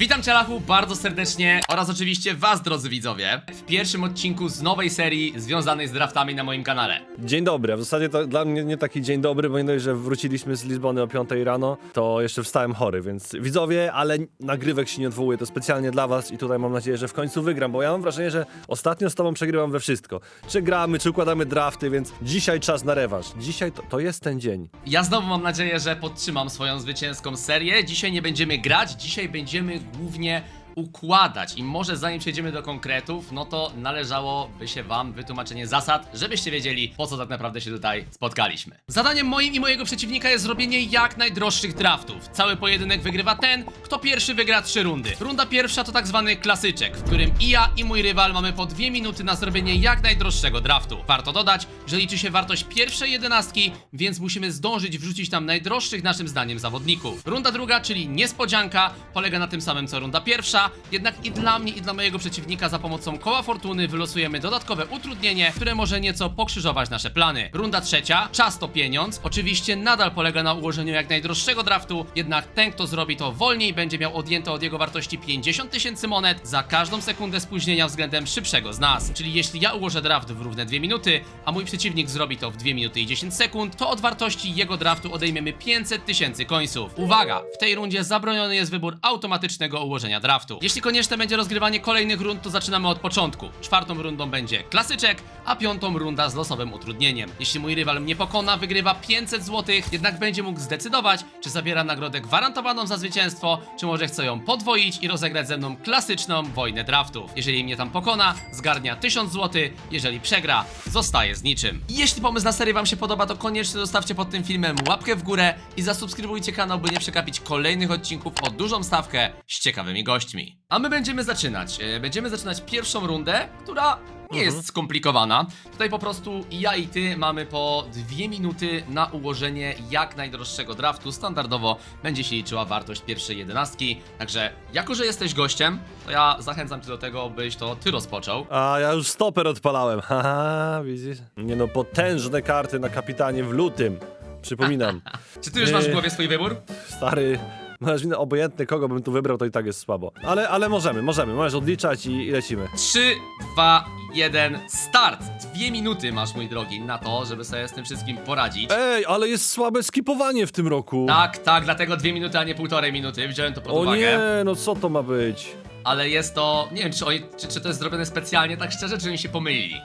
Witam Cielachu bardzo serdecznie oraz oczywiście Was, drodzy widzowie, w pierwszym odcinku z nowej serii związanej z draftami na moim kanale. Dzień dobry, a w zasadzie to dla mnie nie taki dzień dobry, bo nie dość, że wróciliśmy z Lizbony o 5 rano, to jeszcze wstałem chory, więc widzowie, ale nagrywek się nie odwołuje, to specjalnie dla was i tutaj mam nadzieję, że w końcu wygram, bo ja mam wrażenie, że ostatnio z tobą przegrywam we wszystko. Czy gramy, czy układamy drafty, więc dzisiaj czas na rewanż. Dzisiaj to, to jest ten dzień. Ja znowu mam nadzieję, że podtrzymam swoją zwycięską serię. Dzisiaj nie będziemy grać, dzisiaj będziemy głównie układać. I może zanim przejdziemy do konkretów, no to należałoby się wam wytłumaczenie zasad, żebyście wiedzieli, po co tak naprawdę się tutaj spotkaliśmy. Zadaniem moim i mojego przeciwnika jest zrobienie jak najdroższych draftów. Cały pojedynek wygrywa ten, kto pierwszy wygra trzy rundy. Runda pierwsza to tak zwany klasyczek, w którym i ja i mój rywal mamy po dwie minuty na zrobienie jak najdroższego draftu. Warto dodać, że liczy się wartość pierwszej jedenastki, więc musimy zdążyć wrzucić tam najdroższych naszym zdaniem zawodników. Runda druga, czyli niespodzianka, polega na tym samym co runda pierwsza, jednak i dla mnie i dla mojego przeciwnika za pomocą koła fortuny wylosujemy dodatkowe utrudnienie, które może nieco pokrzyżować nasze plany. Runda trzecia, czas to pieniądz, oczywiście nadal polega na ułożeniu jak najdroższego draftu, jednak ten kto zrobi to wolniej będzie miał odjęte od jego wartości 50 tysięcy monet za każdą sekundę spóźnienia względem szybszego z nas. Czyli jeśli ja ułożę draft w równe 2 minuty, a mój przeciwnik zrobi to w 2 minuty i 10 sekund, to od wartości jego draftu odejmiemy 500 tysięcy końców. Uwaga! W tej rundzie zabroniony jest wybór automatycznego ułożenia draftu. Jeśli konieczne będzie rozgrywanie kolejnych rund, to zaczynamy od początku. Czwartą rundą będzie klasyczek, a piątą runda z losowym utrudnieniem. Jeśli mój rywal mnie pokona, wygrywa 500 zł, jednak będzie mógł zdecydować, czy zabiera nagrodę gwarantowaną za zwycięstwo, czy może chce ją podwoić i rozegrać ze mną klasyczną wojnę draftów. Jeżeli mnie tam pokona, zgarnia 1000 zł, jeżeli przegra, zostaje z niczym. Jeśli pomysł na serię wam się podoba, to koniecznie zostawcie pod tym filmem łapkę w górę i zasubskrybujcie kanał, by nie przegapić kolejnych odcinków o dużą stawkę z ciekawymi gośćmi. A my będziemy zaczynać. E, Będziemy zaczynać pierwszą rundę, która nie jest skomplikowana. Tutaj po prostu ja i ty mamy po dwie minuty na ułożenie jak najdroższego draftu. Standardowo będzie się liczyła wartość pierwszej jedenastki. Także, jako że jesteś gościem, to ja zachęcam cię do tego, byś to ty rozpoczął. A ja już stoper odpalałem, haha, widzisz? Nie no, potężne karty na kapitanie w lutym, przypominam. Czy ty już masz w głowie swój wybór? Stary, masz minę obojętny, kogo bym tu wybrał, to i tak jest słabo. Ale, ale możemy, możemy, możesz odliczać i, i lecimy. 3, 2, 1, start! Dwie minuty masz, mój drogi, na to, żeby sobie z tym wszystkim poradzić. Ej, ale jest słabe skipowanie w tym roku. Tak, tak, dlatego dwie minuty, a nie półtorej minuty. Wziąłem to pod O uwagę. nie, no co to ma być? Ale jest to. Nie wiem, czy, oni, czy, czy to jest zrobione specjalnie, tak szczerze, czy oni się pomylili.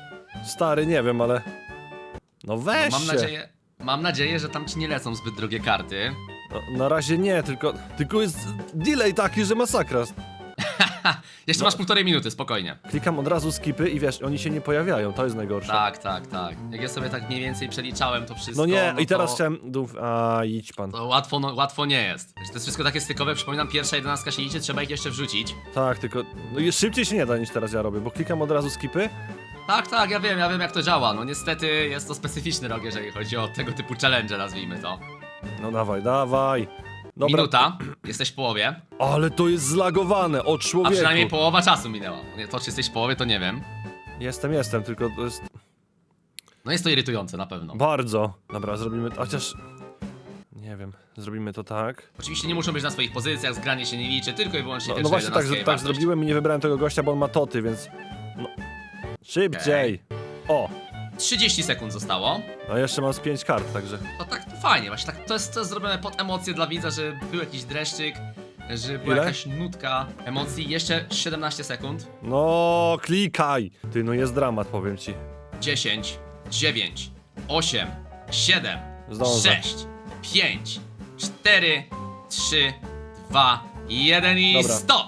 Stary, nie wiem, ale... No weź Mam się. nadzieję. Mam nadzieję, że tam ci nie lecą zbyt drogie karty. No, na razie nie, tylko, tylko jest delay taki, że masakra. Jeszcze No. masz półtorej minuty, spokojnie. Klikam od razu skipy i wiesz, oni się nie pojawiają, to jest najgorsze. Tak, tak, tak. Jak ja sobie tak mniej więcej przeliczałem to wszystko. No nie, i teraz to, chciałem... Duf... A, idź pan. To łatwo, no, łatwo nie jest. To jest wszystko takie stykowe, przypominam, pierwsza jedenastka się liczy, trzeba ich jeszcze wrzucić. Tak, tylko... No i szybciej się nie da niż teraz ja robię, bo klikam od razu skipy. Tak, tak, ja wiem, ja wiem jak to działa. No niestety jest to specyficzny rok, jeżeli chodzi o tego typu challenge, nazwijmy to. No dawaj, dawaj. Dobra. Minuta, jesteś w połowie, Ale to jest zlagowane, o a człowieku. przynajmniej połowa czasu minęła. Nie, To czy jesteś w połowie, to nie wiem. Jestem, jestem, tylko to jest No jest to irytujące na pewno. bardzo. Dobra, zrobimy to, chociaż... Nie wiem, zrobimy to tak. Oczywiście nie muszą być na swoich pozycjach, zgranie się nie liczy, tylko i wyłącznie No, pierwsza no właśnie tak, jedenastka i tak wartość. zrobiłem i nie wybrałem tego gościa, bo on ma toty, więc... No. Szybciej. O, 30 sekund zostało. no jeszcze mam z 5 kart, także... To tak to fajnie, właśnie tak to jest, to jest zrobione pod emocje dla widza, że był jakiś dreszczyk, że była Ile? jakaś nutka emocji. Jeszcze 17 sekund. No, klikaj! Ty, no jest dramat, powiem ci. 10, 9, 8, 7, Zdążę. 6, 5, 4, 3, 2, 1 i Dobra. stop!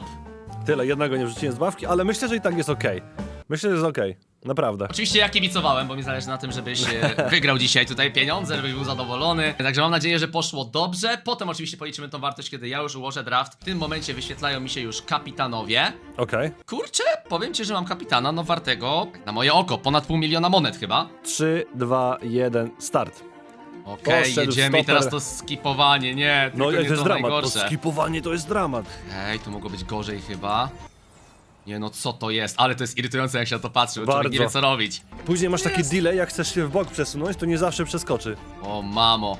Tyle, jednego nie wrzuciłem z bawki, ale myślę, że i tak jest okej. Myślę, że jest okej. Naprawdę. Oczywiście ja kibicowałem, bo mi zależy na tym, żebyś e, wygrał dzisiaj tutaj pieniądze, żebyś był zadowolony. Także mam nadzieję, że poszło dobrze. Potem oczywiście policzymy tą wartość, kiedy ja już ułożę draft. W tym momencie wyświetlają mi się już kapitanowie. Okej. Kurczę, powiem ci, że mam kapitana, no wartego, na moje oko, ponad pół miliona monet chyba. 3, 2, 1, start. Okej, Poszedł jedziemy i stoper. teraz to skipowanie, nie, No tylko jak nie to jest dramat, to najgorsze. skipowanie to jest dramat. Ej, to mogło być gorzej chyba. Nie no, co to jest? Ale to jest irytujące, jak się na to patrzy, bo człowiek Bardzo. nie wie co robić. Później masz taki delay, jak chcesz się w bok przesunąć, to nie zawsze przeskoczy. O mamo,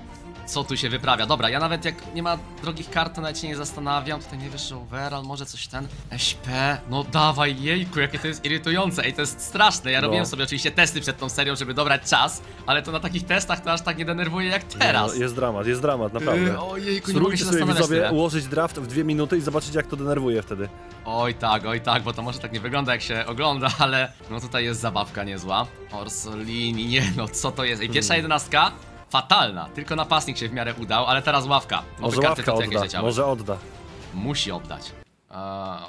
co tu się wyprawia? Dobra, ja nawet jak nie ma drogich kart, to nawet się nie zastanawiam. Tutaj nie że overall, może coś ten. SP, no dawaj, jejku, jakie to jest irytujące. Ej, to jest straszne. Ja No. robiłem sobie oczywiście testy przed tą serią, żeby dobrać czas, ale to na takich testach to aż tak nie denerwuje jak teraz. No, jest dramat, jest dramat, naprawdę. Yy, ojejku, nie mogę Spróbujcie się sobie zastanawiać widzowie tyle. ułożyć draft w dwie minuty i zobaczyć jak to denerwuje wtedy. Oj tak, oj tak, bo to może tak nie wygląda jak się ogląda, ale no tutaj jest zabawka niezła. Orsolini, nie no, co to jest? Ej, pierwsza Hmm. jedenastka, fatalna, tylko napastnik się w miarę udał, ale teraz ławka. Oby Może karty ławka to jakieś odda, leciały. może odda. Musi oddać. Eee,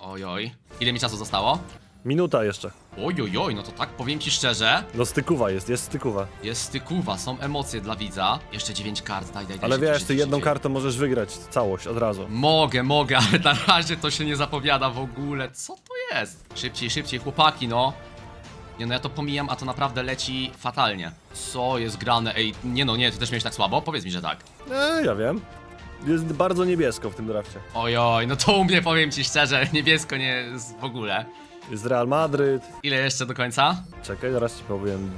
oj, oj. Ile mi czasu zostało? Minuta jeszcze. Oj, oj, oj, no to tak powiem ci szczerze, No stykuwa jest, jest stykuwa. jest stykuwa, są emocje dla widza. Jeszcze 9 kart, daj, daj, daj. Ale szybciej, wiesz, ty szybciej, jedną szybciej. kartą możesz wygrać całość od razu. Mogę, mogę, ale na razie to się nie zapowiada w ogóle. Co to jest? Szybciej, szybciej, chłopaki, no. Nie no, ja to pomijam, a to naprawdę leci fatalnie. Co jest grane? Ej, nie no, nie, ty też miałeś tak słabo? Powiedz mi, że tak. Eee, ja wiem. Jest bardzo niebiesko w tym drafcie. Ojoj, no to u mnie powiem ci szczerze, niebiesko nie jest w ogóle. Jest Real Madryt. Ile jeszcze do końca? Czekaj, zaraz ci powiem.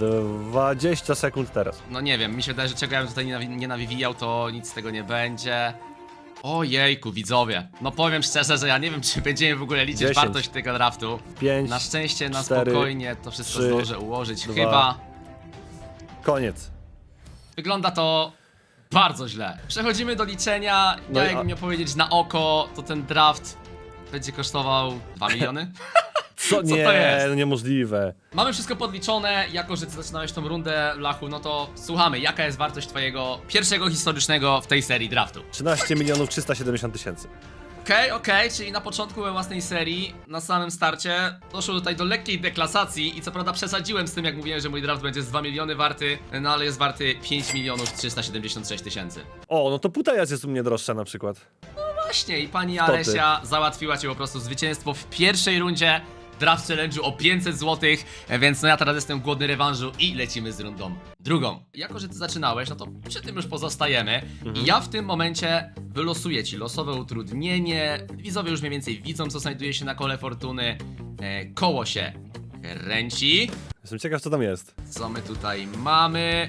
20 sekund teraz. No nie wiem, mi się wydaje, że czego ja bym tutaj nie, nawi- nie nawijał, to nic z tego nie będzie. Ojejku, widzowie. No powiem szczerze, że ja nie wiem, czy będziemy w ogóle liczyć 10. wartość tego draftu. 5. Na szczęście, na cztery, spokojnie to wszystko trzy, zdążę ułożyć. dwa. Chyba Koniec. wygląda to bardzo źle. Przechodzimy do liczenia. No Ja i- jakbym miał powiedzieć na oko, to ten draft będzie kosztował 2 miliony. Co? Nie, to jest? no niemożliwe. Mamy wszystko podliczone, jako że ty zaczynałeś tą rundę, Lachu, no to słuchamy, jaka jest wartość twojego pierwszego historycznego w tej serii draftu? 13 milionów 370 tysięcy. Okej, okej, czyli na początku we własnej serii, na samym starcie, doszło tutaj do lekkiej deklasacji i co prawda przesadziłem z tym, jak mówiłem, że mój draft będzie z 2 miliony warty, no ale jest warty 5 milionów 376 tysięcy. O, no to Putejas jest u mnie droższa na przykład. Właśnie, i pani? Alesia załatwiła ci po prostu zwycięstwo w pierwszej rundzie draft challenge'u o 500 zł, więc no ja teraz jestem głodny rewanżu i lecimy z rundą drugą. Jako, że ty zaczynałeś, no to przy tym już pozostajemy i ja w tym momencie wylosuję ci losowe utrudnienie. Widzowie już mniej więcej widzą, co znajduje się na kole fortuny. E, koło się kręci. Jestem ciekaw, co tam jest. Co my tutaj mamy?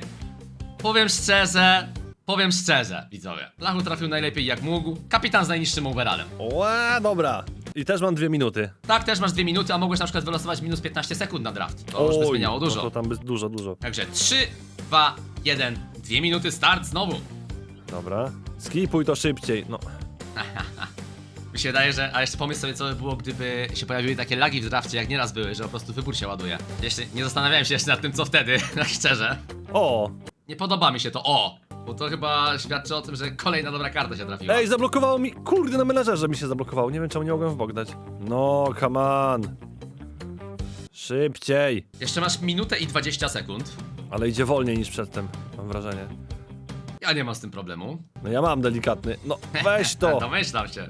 Powiem szczerze, powiem szczerze, widzowie. Lachu trafił najlepiej jak mógł. Kapitan z najniższym overallem. Ła, dobra. I też mam dwie minuty. Tak, też masz dwie minuty, a mogłeś na przykład wylosować minus 15 sekund na draft. To już by zmieniało dużo. No to tam by dużo, dużo. Także 3, 2, 1, dwie minuty start znowu. Dobra. Skipuj to szybciej. No. Mi się wydaje, że. A jeszcze pomyśl sobie, co by było, gdyby się pojawiły takie lagi w drafcie, jak nieraz były, że po prostu wybór się ładuje. Jeszcze nie zastanawiałem się jeszcze nad tym, co wtedy, tak szczerze. O! Nie podoba mi się to o, bo to chyba świadczy o tym, że kolejna dobra karta się trafiła. Ej, zablokowało mi. Kurde, na menadżerze mi się zablokowało. Nie wiem, czemu nie mogłem w bok dać. No, come on. Szybciej. Jeszcze masz minutę i 20 sekund. Ale idzie wolniej niż przedtem, mam wrażenie. Ja nie mam z tym problemu. No ja mam delikatny. No, weź to. Domyślam się.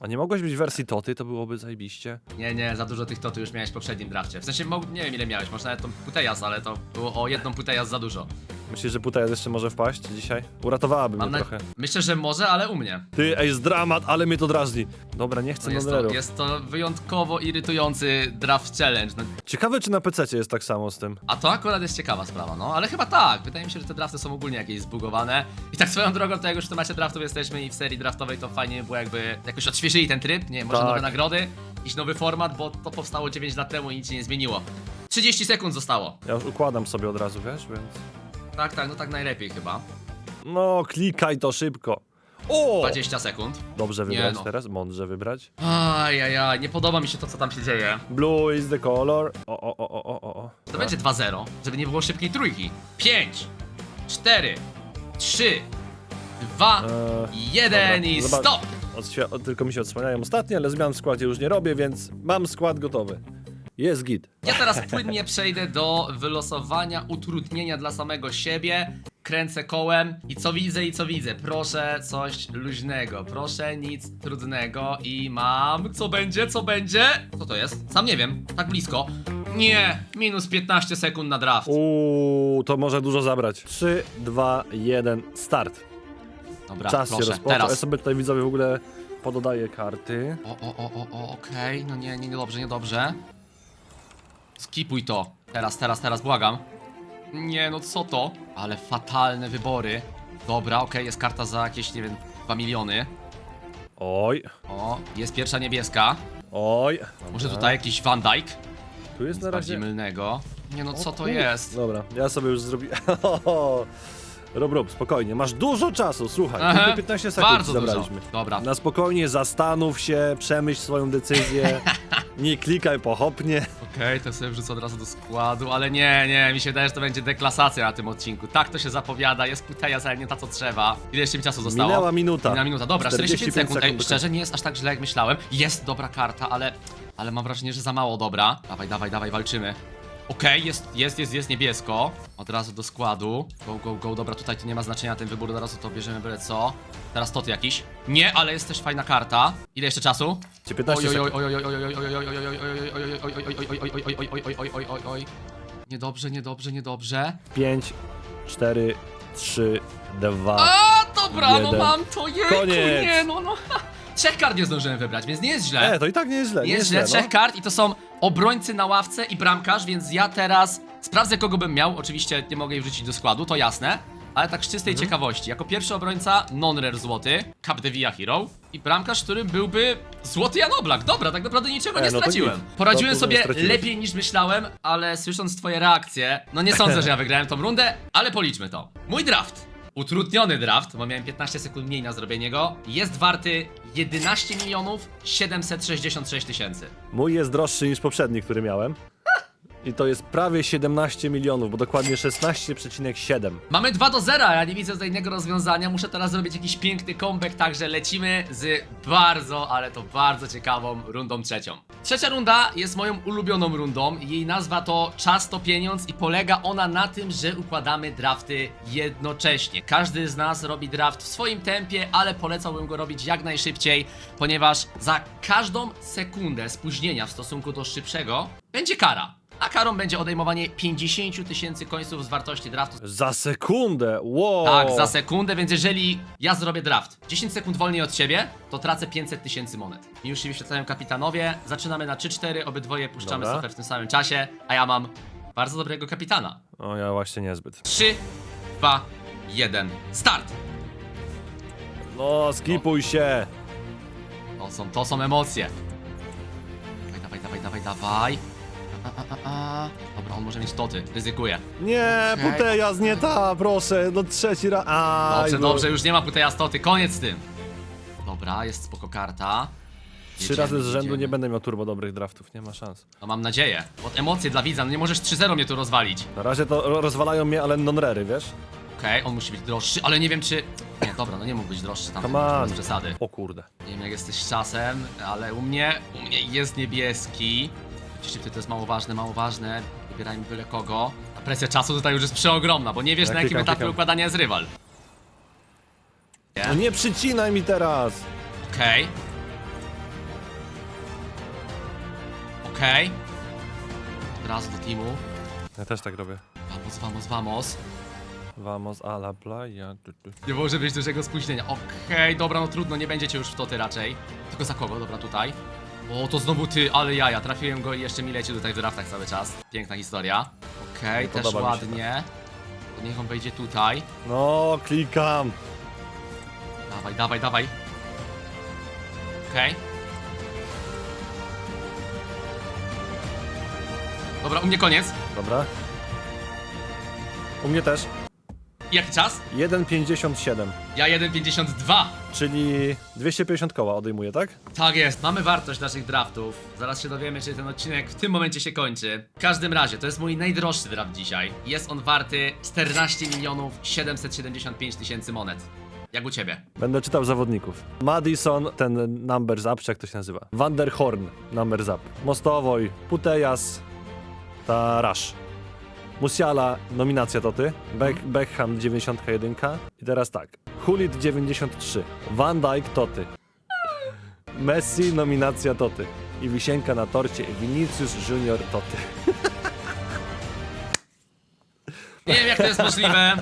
A nie mogłeś być w wersji Toty? To byłoby zajebiście. Nie, nie, za dużo tych toty już miałeś w poprzednim drafcie. W sensie, mo- nie wiem ile miałeś, może nawet tą putejas, ale to było o jedną putejas za dużo. Myślisz, że Putejas jeszcze może wpaść dzisiaj? Uratowałaby Mam mnie na... trochę. Myślę, że może, ale u mnie. Ty, ej, jest dramat, ale mnie to drażni. Dobra, nie chcę To jest, to, jest to wyjątkowo irytujący draft challenge. No, Ciekawe, czy na PC jest tak samo z tym. a to akurat jest ciekawa sprawa, no ale chyba tak. Wydaje mi się, że te drafty są ogólnie jakieś zbugowane. I tak swoją drogą, to jak już w temacie draftów jesteśmy i w serii draftowej, to fajnie by było jakby jakoś odświeżyli ten tryb, nie może Tak. nowe nagrody, jakiś nowy format, bo to powstało 9 lat temu i nic się nie zmieniło. 30 sekund zostało. Ja już układam sobie od razu, wiesz, więc... Tak, tak, no tak najlepiej chyba. No, klikaj to szybko. O! 20 sekund. Dobrze wybrać no. teraz, mądrze wybrać. Ajajaj, nie podoba mi się to, co tam się dzieje. Blue is the color. O, o, o, o, o, o. To będzie 2-0, żeby nie było szybkiej trójki. 5, 4, 3, 2, Eee, 1 dobra, i zobacz. stop! Tylko mi się odsłaniają ostatnie, ale zmian w składzie już nie robię, więc mam skład gotowy. Jest git. Ja teraz płynnie przejdę do wylosowania utrudnienia dla samego siebie. Kręcę kołem i co widzę i co widzę. Proszę coś luźnego, proszę nic trudnego i mam. Co będzie, co będzie? Co to jest? Sam nie wiem, tak blisko. Nie, minus 15 sekund na draft. Uuu, to może dużo zabrać. 3, 2, 1, start. Dobra, Czas się proszę, rozpoczął. Ja teraz. sobie tutaj widzowie w ogóle pododaję karty. O, o, o, o, o, okej, no nie, nie, nie dobrze, nie dobrze. Skipuj to. Teraz, teraz, teraz, błagam. Nie, no co to? Ale fatalne wybory. Dobra, okej, jest karta za jakieś, nie wiem, 2 miliony. Oj, O, jest pierwsza niebieska. oj. Może Dobra. tutaj jakiś Van Dyke? Tu jest na Bardziej razie... mylnego. Nie no, co to kur- jest? Dobra, ja sobie już zrobiłem. Rob, rob, spokojnie. Masz dużo czasu, słuchaj. Aha, Tylko 15 sekund Bardzo dużo. zabraliśmy. Dobra. Na spokojnie zastanów się, przemyśl swoją decyzję. nie klikaj pochopnie. Okej, to sobie wrzucę od razu do składu, ale nie, nie, mi się wydaje, że to będzie deklasacja na tym odcinku. Tak to się zapowiada, jest puteja, ale nie ta co trzeba. Ile jeszcze mi czasu zostało? Minęła minuta. Minęła minuta, dobra, 45 sekund. Ej, szczerze, nie jest aż tak źle jak myślałem. Jest dobra karta, ale, ale mam wrażenie, że za mało dobra. Dawaj, dawaj, dawaj, walczymy. Okej, okay, jest, jest, jest, jest niebiesko. Od razu do składu. Go, go, go. Dobra, tutaj to nie ma znaczenia ten wybór, od razu to bierzemy byle co. Teraz toty jakiś. Nie, ale jest też fajna karta. Ile jeszcze czasu? Cię 15 oj, Niedobrze, niedobrze, niedobrze. 5, 4, 3, 2. A, dobra, no mam to, jej, nie, no, no. Trzech kart nie zdążyłem wybrać, więc nie jest źle. E, to i tak nie jest źle. Nie Nie jest źle, trzech no. kart i to są obrońcy na ławce i bramkarz, więc ja teraz sprawdzę kogo bym miał. Oczywiście nie mogę ich wrzucić do składu, to jasne. Ale tak z czystej Mhm. ciekawości. Jako pierwszy obrońca non-rare złoty, Cap de Villa Hero i bramkarz, którym byłby złoty Jan Oblak. Dobra, tak naprawdę niczego E, nie no to straciłem. nic. Poradziłem To tu nie sobie straciłeś. lepiej niż myślałem, ale słysząc twoje reakcje, no nie sądzę, że ja wygrałem tą rundę, ale policzmy to. Mój draft. Utrudniony draft, bo miałem 15 sekund mniej na zrobienie go, jest warty 11 milionów 766 tysięcy. Mój jest droższy niż poprzedni, który miałem. I to jest prawie 17 milionów, bo dokładnie 16,7. Mamy 2 do 0, ja nie widzę tutaj innego rozwiązania. Muszę teraz zrobić jakiś piękny comeback, także lecimy z bardzo, ale to bardzo ciekawą rundą trzecią. Trzecia runda jest moją ulubioną rundą. Jej nazwa to Czas to pieniądz i polega ona na tym, że układamy drafty jednocześnie. Każdy z nas robi draft w swoim tempie, ale polecałbym go robić jak najszybciej, ponieważ za każdą sekundę spóźnienia w stosunku do szybszego będzie kara. A karą będzie odejmowanie 50 tysięcy końców z wartości draftu Za sekundę! Wow! tak, za sekundę, więc jeżeli ja zrobię draft 10 sekund wolniej od ciebie, to tracę 500 tysięcy monet. I już się wyświetlają kapitanowie, zaczynamy na 3-4, obydwoje puszczamy Dobra. stopę w tym samym czasie, a ja mam bardzo dobrego kapitana. O, ja właśnie niezbyt. 3, 2, 1, start! No, skipuj się! To są, to są emocje. Dawaj, dawaj, dawaj, dawaj, dawaj. A, a, a, a. Dobra, on może mieć toty, ryzykuję. Nie, Okej. Putejas, nie ta, proszę, no trzeci raz. Dobrze, no. dobrze, już nie ma tutaj astoty, koniec z tym. Dobra, jest spoko karta. Trzy Jedziemy, razy z rzędu jedziemy. nie będę miał turbo dobrych draftów, nie ma szans. No mam nadzieję. Od emocje dla widza, no nie możesz 3-0 mnie tu rozwalić. Na razie to ro- rozwalają mnie, ale non-rery, wiesz? Okej, on musi być droższy, ale nie wiem czy... Nie, dobra, no nie mógł być droższy tam, Come on. bez przesady. O kurde. Nie wiem jak jesteś z czasem, ale u mnie, u mnie jest niebieski. Oczywiście to jest mało ważne, mało ważne. Wybierajmy byle kogo. A presja czasu tutaj już jest przeogromna, bo nie wiesz Ja na jakim klikam, etapie klikam. układania jest rywal. No nie przycinaj mi teraz! Okej. Okej. Od razu do teamu. Ja też tak robię. Vamos, vamos, vamos. Vamos a la playa. Tu, tu. Nie może być dużego spóźnienia. Okej, dobra, no trudno, nie będziecie już w toty raczej. Tylko za kogo? Dobra, tutaj. O, to znowu ty, ale jaja, trafiłem go i jeszcze mi leci tutaj w draftach cały czas. Piękna historia. Okej, Nie też podoba mi się ładnie. To niech on wejdzie tutaj. No, klikam. Dawaj, dawaj, dawaj. Okej. Dobra, u mnie koniec. Dobra. U mnie też. Jaki czas? 1,57. Ja 1,52. Czyli 250 koła odejmuję, tak? Tak jest, mamy wartość naszych draftów. Zaraz się dowiemy, czy ten odcinek w tym momencie się kończy. W każdym razie, to jest mój najdroższy draft dzisiaj. Jest on warty 14 milionów 775 tysięcy monet. Jak u ciebie? Będę czytał zawodników. Madison, ten numbers up, czy jak to się nazywa? Van der Horn, numbers up. Mostowoj, Putejas, ta Rush. Musiala, nominacja to ty. Beck, Beckham 91. I teraz tak. Hulit 93. Van Dijk to ty. Messi, nominacja to ty. I wisienka na torcie Vinicius Junior to ty. Nie wiem, jak to jest możliwe,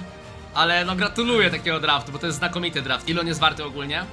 ale no gratuluję takiego draftu, bo to jest znakomity draft. Ile on jest warty ogólnie?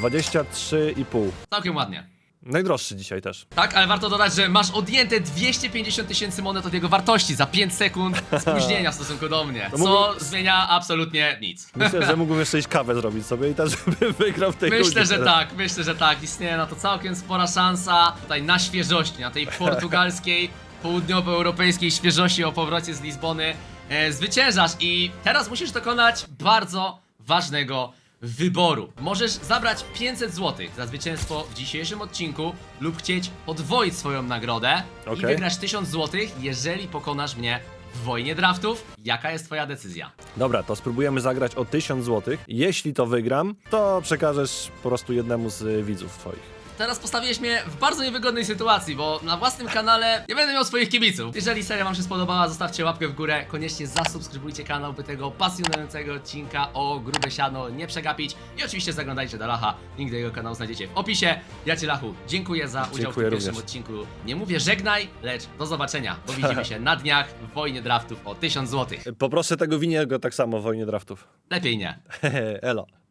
23,5. Całkiem ładnie. Najdroższy dzisiaj też. Tak, ale warto dodać, że masz odjęte 250 tysięcy monet od jego wartości za 5 sekund spóźnienia w stosunku do mnie, No co zmienia absolutnie nic. Myślę, że mógłbym jeszcze iść kawę zrobić sobie i też, żeby wygrał w tej Myślę, rundzie że teraz. tak, myślę, że tak. Istnieje na to całkiem spora szansa tutaj na świeżości, na tej portugalskiej, południowoeuropejskiej świeżości o powrocie z Lizbony. E, zwyciężasz i teraz musisz dokonać bardzo ważnego wyboru. Możesz zabrać 500 zł za zwycięstwo w dzisiejszym odcinku lub chcieć podwoić swoją nagrodę i Okej. wygrasz 1000 zł, jeżeli pokonasz mnie w wojnie draftów. Jaka jest twoja decyzja? Dobra, to spróbujemy zagrać o 1000 zł. Jeśli to wygram, to przekażesz po prostu jednemu z y, widzów twoich. Teraz postawiłeś mnie w bardzo niewygodnej sytuacji, bo na własnym kanale nie będę miał swoich kibiców. Jeżeli seria wam się spodobała, zostawcie łapkę w górę, koniecznie zasubskrybujcie kanał, by tego pasjonującego odcinka o grube siano nie przegapić. I oczywiście zaglądajcie do Lacha, link do jego kanału znajdziecie w opisie. Ja ci Lachu, dziękuję za udział Dziękuję w tym pierwszym również. odcinku. Nie mówię żegnaj, lecz do zobaczenia, bo widzimy się na dniach w wojnie draftów o 1000 zł. Poproszę tego winiego tak samo w wojnie draftów. Lepiej nie. Elo.